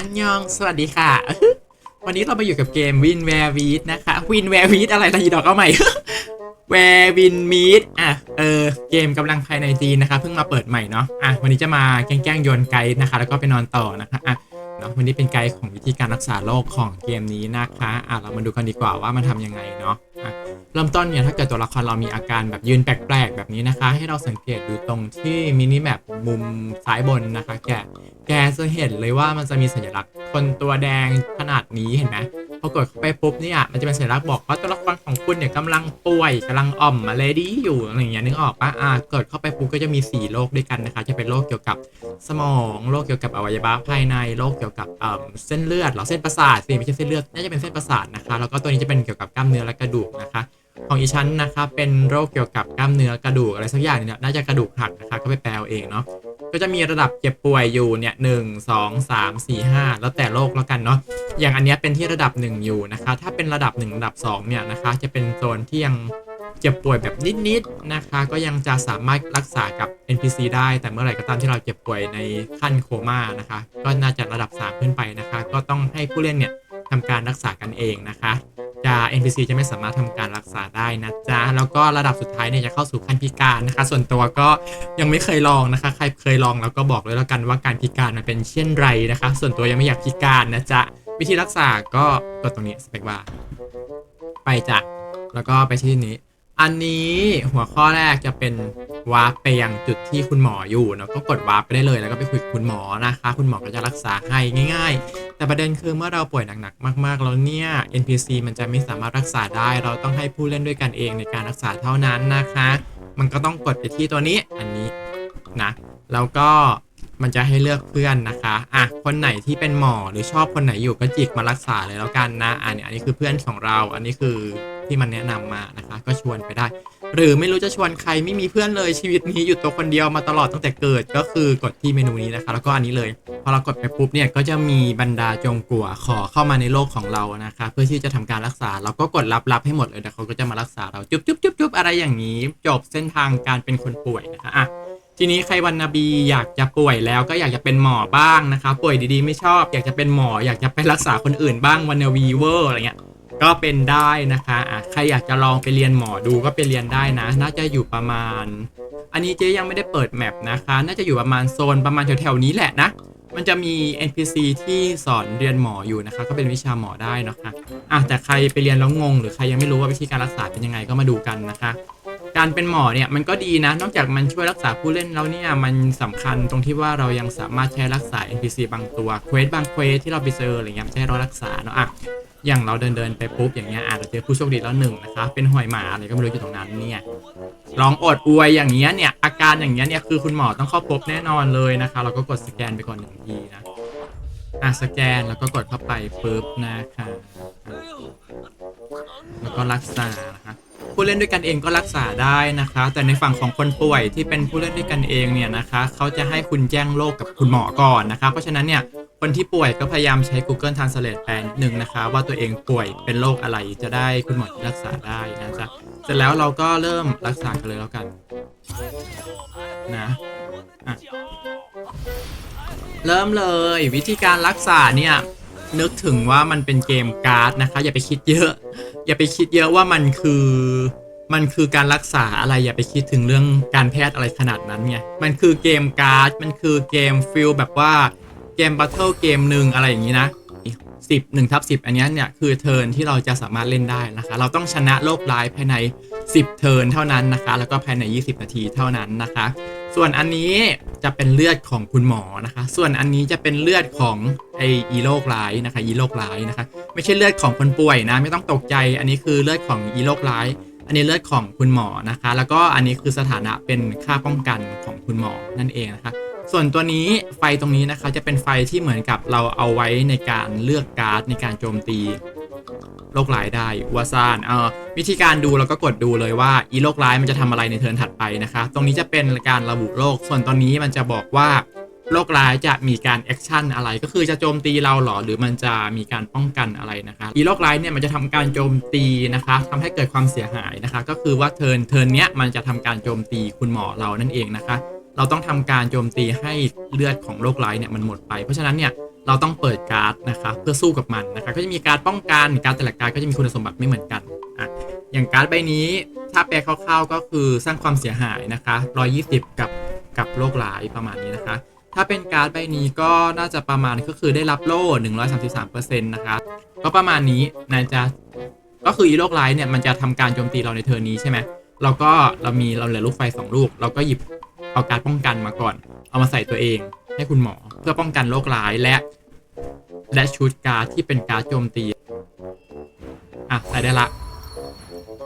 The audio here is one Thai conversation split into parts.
อันยอง สวัสดีค่ะ วันนี้เรามาอยู่กับเกม Win Where Weed นะคะ Win Where Weed อะไรนะอีดอกเอาใหม่ Where Win Meet อะ เออ เกมกำลังภายในจีนนะคะ เพิ่งมาเปิดใหม่เนาะ อะ วันนี้จะมาแกล้งโยนไกด์นะคะ แล้วก็ไปนอนต่อนะคะ อะ เนาะ วันนี้เป็นไกด์ของวิธีการรักษาโรคของเกมนี้นะคะ อะ เรามาดูกันดีกว่าว่ามันทำยังไงเนาะ เริ่มต้นเนี่ยถ้าเกิดตัวละครเรามีอาการแบบยืนแปลกๆ แบบนี้นะคะ ให้เราสังเกตดูตรงที่มินิแมปมุมซ้ายบนนะคะ แกแกจะเห็นเลยว่ามันจะมีสัญลักษณ์คนตัวแดงขนาดนี้เห็นไหม พอกดเข้าไปปุ๊บเนี่ยมันจะเป็นสัญลักษณ์บอกว่าตัวละครของคุณเนี่ยกำลังป่วยกำลังอ่อมมาเลดี้อยู่อะไรอย่างเงี้ยนึกออกปะอ่ากดเข้าไปปุ๊บก็จะมี 4 โรคด้วยกันนะคะ จะเป็นโรคเกี่ยวกับสมองโรคเกี่ยวกับอวัยวะภายในโรคเกี่ยวกับเอ่อเส้นเลือดหรือเส้นประสาทสิไม่ใช่เส้นเลือดน่าจะเป็นเส้นประสาทนะคะแล้วก็ตัวนี้จะเป็นเกี่ยวกับกล้ามเนื้อและกระดูกนะคะของอีชั้นนะคะเป็นโรคเกี่ยวกับกล้ามเนื้อกระดูกอะไรสักอย่างเนี่ยน่าจะกระดูกหักนะคะก็ไปแปลเอาเองเนาะ ก็จะมีระดับเจ็บป่วยอยู่เนี่ยหนึ่งสองสามสี่ห้าแล้วแต่โรคแล้วกันเนาะอย่างอันเนี้ยเป็นที่ระดับ 1 อยู่นะคะ ถ้าเป็นระดับ 1 ระดับ 2 เนี่ยนะคะ จะเป็นโซนที่ยังเจ็บป่วยแบบนิดๆนะคะ ก็ยังจะสามารถรักษากับ NPC ได้ แต่เมื่อไหร่ก็ตามที่เราเจ็บป่วยในขั้นโคม่านะคะ ก็น่าจะระดับ 3 ขึ้นไปนะคะ ก็ต้องให้ผู้เล่นเนี่ยทำการรักษากันเองนะคะจะ NPC จะไม่สามารถทำการรักษาได้นะจ๊ะ แล้วก็ระดับสุดท้ายเนี่ยจะเข้าสู่ขั้นพิการนะคะ ส่วนตัวก็ยังไม่เคยลองนะคะ ใครเคยลองแล้วก็บอกเลยแล้วกันว่าการพิการมันเป็นเช่นไรนะคะ ส่วนตัวยังไม่อยากพิการนะจ๊ะ วิธีรักษาก็กดตรงนี้สเปกบาร์ไปจ้ะ แล้วก็ไปที่นี้ อันนี้หัวข้อแรกจะเป็นวาร์ปไปยังจุดที่คุณหมออยู่เนาะก็กดวาร์ปไปได้เลยแล้วก็ไปคุยกับคุณหมอนะคะ คุณหมอก็จะรักษาให้ง่าย แต่ประเด็นคือเมื่อเราป่วยหนักๆ มากๆ แล้วเนี่ย NPC มันจะไม่สามารถรักษาได้ เราต้องให้ผู้เล่นด้วยกันเองในการรักษาเท่านั้นนะคะ มันก็ต้องกดไปที่ตัวนี้อันนี้นะ แล้วก็มันจะให้เลือกเพื่อนนะคะ อะ คนไหนที่เป็นหมอหรือชอบคนไหนอยู่ก็จิกมารักษาเลยแล้วกันนะ อันนี้อันนี้คือเพื่อนของเรา อันนี้คือที่มันแนะนำมานะคะ ก็ชวนไปได้ หรือไม่รู้จะชวนใครไม่มีเพื่อนเลยชีวิตนี้อยู่ตัวคนเดียวมาตลอดตั้งแต่เกิดก็คือกดที่เมนูนี้นะคะ แล้วก็อันนี้เลย พอเรากดไปปุ๊บเนี่ยก็จะมีบรรดาจงกัวขอเข้ามาในโลกของเรานะคะเพื่อที่จะทำการรักษาเราก็กดรับรับให้หมดเลยแต่เขาก็จะมารักษาเราจุ๊บจุ๊บจุ๊บจุ๊บอะไรอย่างนี้ จบเส้นทางการเป็นคนป่วยนะคะอะทีนี้ใครวันนาบีอยากจะป่วยแล้วก็อยากจะเป็นหมอบ้างนะคะ ป่วยดีๆ ไม่ชอบ อยากจะเป็นหมอ อยากจะไปรักษาคนอื่นบ้างวันนาวีเวอร์อะไรเงี้ย ก็เป็นได้นะคะอะใครอยากจะลองไปเรียนหมอดูก็ไปเรียนได้นะ น่าจะอยู่ประมาณ อันนี้เจ๊ยังไม่ได้เปิดแมปนะคะ น่าจะอยู่ประมาณโซนประมาณแถวๆนี้แหละนะ มันจะมี NPC ที่สอนเรียนหมออยู่นะคะ ก็เป็นวิชาหมอได้นะคะอะแต่ใครไปเรียนแล้วงง หรือใครยังไม่รู้ว่าวิธีการรักษาเป็นยังไงก็มาดูกันนะคะ การเป็นหมอเนี่ยมันก็ดีนะ นอกจากมันช่วยรักษาผู้เล่นแล้วเนี่ยมันสำคัญตรงที่ว่าเรายังสามารถใช้รักษา NPC บางตัวเควสบางเควสที่เราไปเจออะไรเงี้ยมันจะให้เรารักษาเนาะอะ อย่างเราเดินเดินไปปุ๊บอย่างเงี้ยอาจจะเจอผู้โชคดีแล้วหนึ่งนะคะเป็นหอยหมาอะไรก็ไม่รู้อยู่ตรงนั้นเนี่ยลองอดอวยอย่างเงี้ยเนี่ยอาการอย่างเงี้ยเนี่ยคือคุณหมอต้องเข้าพบแน่นอนเลยนะคะ เราก็กดสแกนไปก่อนหนึ่งทีนะอะสแกนแล้วก็กดเข้าไปปุ๊บนะคะแล้วก็รักษานะคะผู้เล่นด้วยกันเองก็รักษาได้นะคะ แต่ในฝั่งของคนป่วยที่เป็นผู้เล่นด้วยกันเองเนี่ยนะคะ เขาจะให้คุณแจ้งโรคกับคุณหมอก่อนนะคะ เพราะฉะนั้นเนี่ย คนที่ป่วยก็พยายามใช้ Google Translate แปลนิดนึงนะคะ ว่าตัวเองป่วยเป็นโรคอะไรจะได้คุณหมอที่รักษาได้นะจ๊ะเสร็จแล้วเราก็เริ่มรักษากันเลยแล้วกันนะอะเริ่มเลยวิธีการรักษาเนี่ยนึกถึงว่ามันเป็นเกมการ์ดนะคะ อย่าไปคิดเยอะ อย่าไปคิดเยอะว่ามันคือมันคือการรักษาอะไรอย่าไปคิดถึงเรื่องการแพทย์อะไรขนาดนั้นไงมันคือเกมการ์ดมันคือเกมฟิลแบบว่า กมบัตเทิลเกมหนึ่งอะไรอย่างนี้นะสิบหนึ่งทับสิบอันนี้เนี่ย คือเทิร์นที่เราจะสามารถเล่นได้นะคะ เราต้องชนะโลกร้ายภายใน 10 เทิร์นเท่านั้นนะคะ แล้วก็ภายใน 20 นาทีเท่านั้นนะคะ ส่วนอันนี้จะเป็นเลือดของคุณหมอนะคะ ส่วนอันนี้จะเป็นเลือดของไออีโรคร้ายนะคะอีโรคร้ายนะคะ ไม่ใช่เลือดของคนป่วยนะ ไม่ต้องตกใจ อันนี้คือเลือดของอีโรคร้าย อันนี้เลือดของคุณหมอนะคะ แล้วก็อันนี้คือสถานะเป็นค่าป้องกันของคุณหมอนั่นเองนะคะ ส่วนตัวนี้ไฟตรงนี้นะคะจะเป็นไฟที่เหมือนกับเราเอาไว้ในการเลือกการ์ดในการโจมตีโรคร้ายได้วาซานเอ่อวิธีการดูเราก็กดดูเลยว่าอีโรคร้ายมันจะทำอะไรในเทิร์นถัดไปนะคะ ตรงนี้จะเป็นการระบุโรค ส่วนตอนนี้มันจะบอกว่าโรคร้ายจะมีการแอคชั่นอะไรก็คือจะโจมตีเราหรอหรือมันจะมีการป้องกันอะไรนะคะอีโรคร้ายเนี่ยมันจะทำการโจมตีนะคะทำให้เกิดความเสียหายนะคะ ก็คือว่าเทิร์นเทิร์นเนี้ยมันจะทำการโจมตีคุณหมอเรานั่นเองนะคะ เราต้องทำการโจมตีให้เลือดของโรคร้ายเนี่ยมันหมดไป เพราะฉะนั้นเนี่ยเราต้องเปิดการ์ดนะคะเพื่อสู้กับมันนะคะก็จะมีการป้องกันการแต่ละการ์ดก็จะมีคุณสมบัติไม่เหมือนกันอะอย่างการ์ดใบนี้ถ้าแปลคร่าวๆก็คือสร้างความเสียหายนะคะ120 กับกับโรคร้ายประมาณนี้นะคะถ้าเป็นการ์ดใบนี้ก็น่าจะประมาณก็คือได้รับโล่ 133%นะคะก็ประมาณนี้นายจะก็คืออีโรคร้ายเนี่ยมันจะทำการโจมตีเราในเทอร์นนี้ใช่ไหมเราก็เรามีเราเหลือลูกไฟ 2 ลูก เราก็หยิบ เอาการป้องกันมาก่อน เอามาใส่ตัวเอง ให้คุณหมอเพื่อป้องกันโรคร้ายและ และชุดการที่เป็นการโจมตี อะ ใส่ได้ละ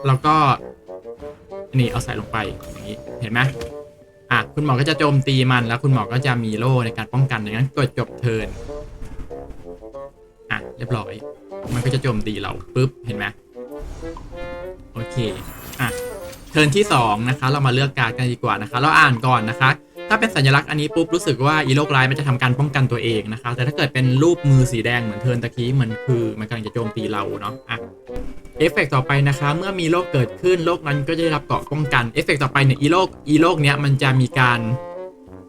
แล้วก็ นี่เอาใส่ลงไปอย่างนี้เห็นไหมอะ คุณหมอก็จะโจมตีมันแล้วคุณหมอก็จะมีโล่ในการป้องกันอย่างนั้นกดจบเทินอะ เรียบร้อย มันก็จะโจมตีเราปุ๊บเห็นไหมโอเค เทิร์นที่สองนะคะเรามาเลือกการ์ดกันดีกว่านะคะ เราอ่านก่อนนะคะ ถ้าเป็นสัญลักษณ์อันนี้ปุ๊บรู้สึกว่าอีโลกร้ายมันจะทำการป้องกันตัวเองนะคะ แต่ถ้าเกิดเป็นรูปมือสีแดงเหมือนเทิร์นตะกี้มันคือมันกำลังจะโจมตีเราเนาะอะเอฟเฟกต่อไปนะคะ เมื่อมีโรคเกิดขึ้นโรคนั้นก็จะได้รับเกราะป้องกันเอฟเฟกต่อไปเนี่ยอีโลกอีโลกเนี้ยมันจะมีการ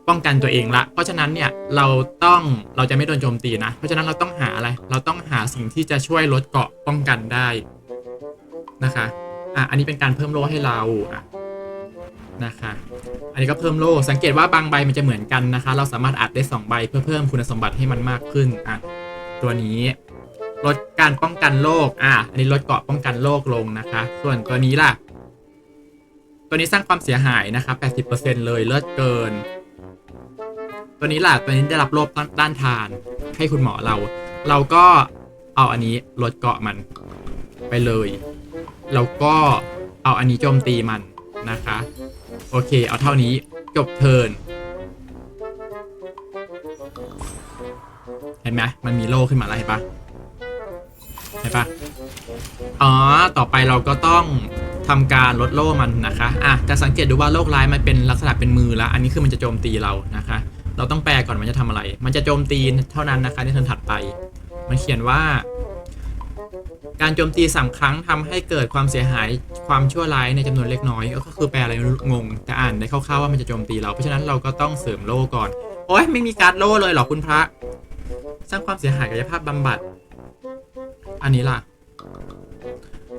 ป้องกันตัวเองละ เพราะฉะนั้นเนี่ยเราต้องเราจะไม่โดนโจมตีนะ เพราะฉะนั้นเราต้องหาอะไร เราต้องหาสิ่งที่จะช่วยลดเกราะป้องกันได้นะคะ อะอันนี้เป็นการเพิ่มโล่ให้เราอะนะคะ อันนี้ก็เพิ่มโล่สังเกตว่าบางใบมันจะเหมือนกันนะคะ เราสามารถอัดได้ 2 ใบเพื่อเพิ่มคุณสมบัติให้มันมากขึ้นอะตัวนี้ลดการป้องกันโรคอะอันนี้ลดเกาะป้องกันโรคลงนะคะ ส่วนตัวนี้ล่ะ ตัวนี้สร้างความเสียหายนะคะ80%เลยเลิศเกิน ตัวนี้ล่ะตัวนี้ได้รับโรคด้านทานให้คุณหมอเรา เราก็เอาอันนี้ลดเกาะมันไปเลย แล้วก็เอาอันนี้โจมตีมันนะคะ โอเค เอาเท่านี้จบเทิร์นเห็นไหมมันมีโล่ขึ้นมาแล้วเห็นปะเห็นปะอ๋อ ต่อไปเราก็ต้องทำการลดโล่มันนะคะ อะ จะสังเกตดูว่าโรคร้ายมันเป็นลักษณะเป็นมือแล้ว อันนี้คือมันจะโจมตีเรานะคะ เราต้องแปลก่อนมันจะทำอะไร มันจะโจมตีเท่านั้นนะคะในเทิร์นถัดไป มันเขียนว่า การโจมตีสามครั้งทำให้เกิดความเสียหายความชั่วร้ายในจำนวนเล็กน้อย ก็คือแปลอะไรงงแต่อ่านได้คร่าวๆว่ามันจะโจมตีเรา เพราะฉะนั้นเราก็ต้องเสริมโล่ก่อน โอ้ยไม่มีการโล่เลยเหรอคุณพระ สร้างความเสียหายกายภาพบำบัด อันนี้ล่ะ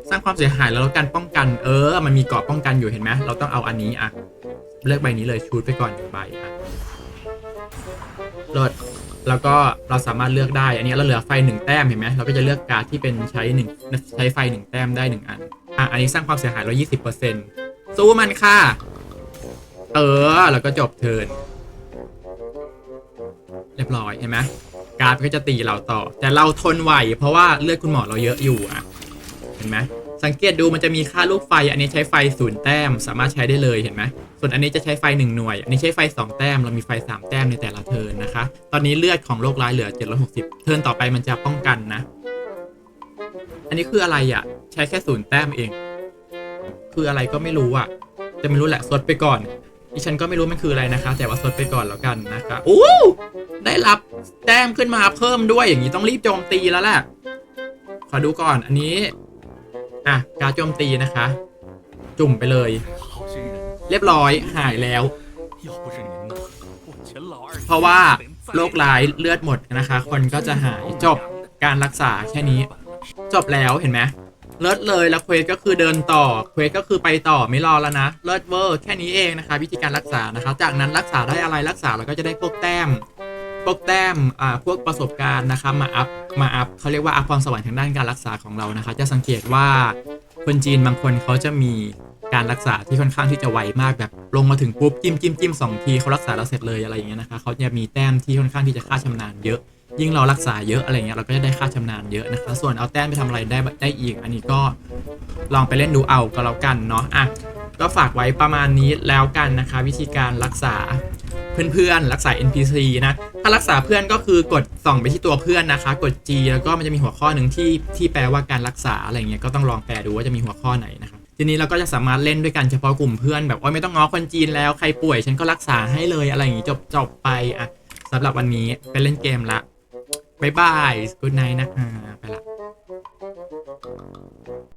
สร้างความเสียหายแล้วการป้องกัน เออ มันมีเกราะป้องกันอยู่เห็นไหมเราต้องเอาอันนี้อะเลือกใบนี้เลยชูดไปก่อนหนึ่งใบอะลด แล้วก็เราสามารถเลือกได้อันนี้เราเหลือไฟหนึ่งแต้มเห็นไหมเราก็จะเลือกการที่เป็นใช้หนึ่งใช้ไฟหนึ่งแต้มได้หนึ่งอันอะอันนี้สร้างความเสียหายร้อยี่สิบเปอร์เซ็นต์สู้มันค่ะ เออ แล้วก็จบเทิร์นเรียบร้อยเห็นไหมการก็จะตีเราต่อ แต่เราทนไหวเพราะว่าเลือดคุณหมอเราเยอะอยู่อะ เห็นไหม สังเกตดูมันจะมีค่าลูกไฟ อันนี้ใช้ไฟศูนย์แต้ม สามารถใช้ได้เลยเห็นไหมส่วนอันนี้จะใช้ไฟ 1 หน่วย อันนี้ใช้ไฟ 2 แต้ม เรามีไฟ 3 แต้มในแต่ละเทิร์นนะคะ ตอนนี้เลือดของโรคร้ายเหลือ 760 เทิร์นต่อไปมันจะป้องกันนะ อันนี้คืออะไรอะ ใช้แค่ศูนย์แต้มเอง คืออะไรก็ไม่รู้อะ จะไม่รู้แหละสดไปก่อนดิฉันก็ไม่รู้มันคืออะไรนะคะ แต่ว่าสดไปก่อนแล้วกันนะคะโอ้ได้รับแต้มขึ้นมาเพิ่มด้วยอย่างนี้ต้องรีบโจมตีแล้วแหละขอดูก่อนอันนี้ อะการโจมตีนะคะ จุ่มไปเลย เรียบร้อยหายแล้ว เพราะว่าโรคร้ายเลือดหมดนะคะ คนก็จะหายจบการรักษาแค่นี้ จบแล้วเห็นไหมเลิศเลยแล้วเควสก็คือเดินต่อเควสก็คือไปต่อไม่รอแล้วนะเลิศเวอร์แค่นี้เองนะคะ วิธีการรักษานะคะ จากนั้นรักษาได้อะไรรักษาแล้วก็จะได้พวกแต้ม พวกแต้มอ่าพวกประสบการณ์นะคะมาอัพมาอัพเขาเรียกว่าอัพความสวรรค์ทางด้านการรักษาของเรานะคะ จะสังเกตว่าคนจีนบางคนเขาจะมีการรักษาที่ค่อนข้างที่จะไวมากแบบลงมาถึงปุ๊บจิ้มจิ้มจิ้มสองทีเขารักษาแล้วเสร็จเลยอะไรอย่างเงี้ยนะคะเขาจะมีแต้มที่ค่อนข้างที่จะค่าชำนาญเยอะ ยิ่งเรารักษาเยอะอะไรเงี้ยเราก็จะได้ค่าชำนาญเยอะนะคะ ส่วนเอาแต้มไปทำอะไรได้ได้อีก อันนี้ก็ลองไปเล่นดูเอาก็แล้วกันเนาะอะก็ฝากไว้ประมาณนี้แล้วกันนะคะ วิธีการรักษา เพื่อนๆ รักษา NPC นะ ถ้ารักษาเพื่อนก็คือกดส่องไปที่ตัวเพื่อนนะคะ กด G แล้วก็มันจะมีหัวข้อหนึ่งที่ที่แปลว่าการรักษาอะไรเงี้ยก็ต้องลองแปลดูว่าจะมีหัวข้อไหนนะครับทีนี้เราก็จะสามารถเล่นด้วยกันเฉพาะกลุ่มเพื่อนแบบว่าไม่ต้องง้อคนจีนแล้วใครป่วยฉันก็รักษาให้เลยอะไรอย่างงี้จบจบไปอะสำหรับวันนี้ไปเล่นเกมละบายบาย good night นะคะไปละ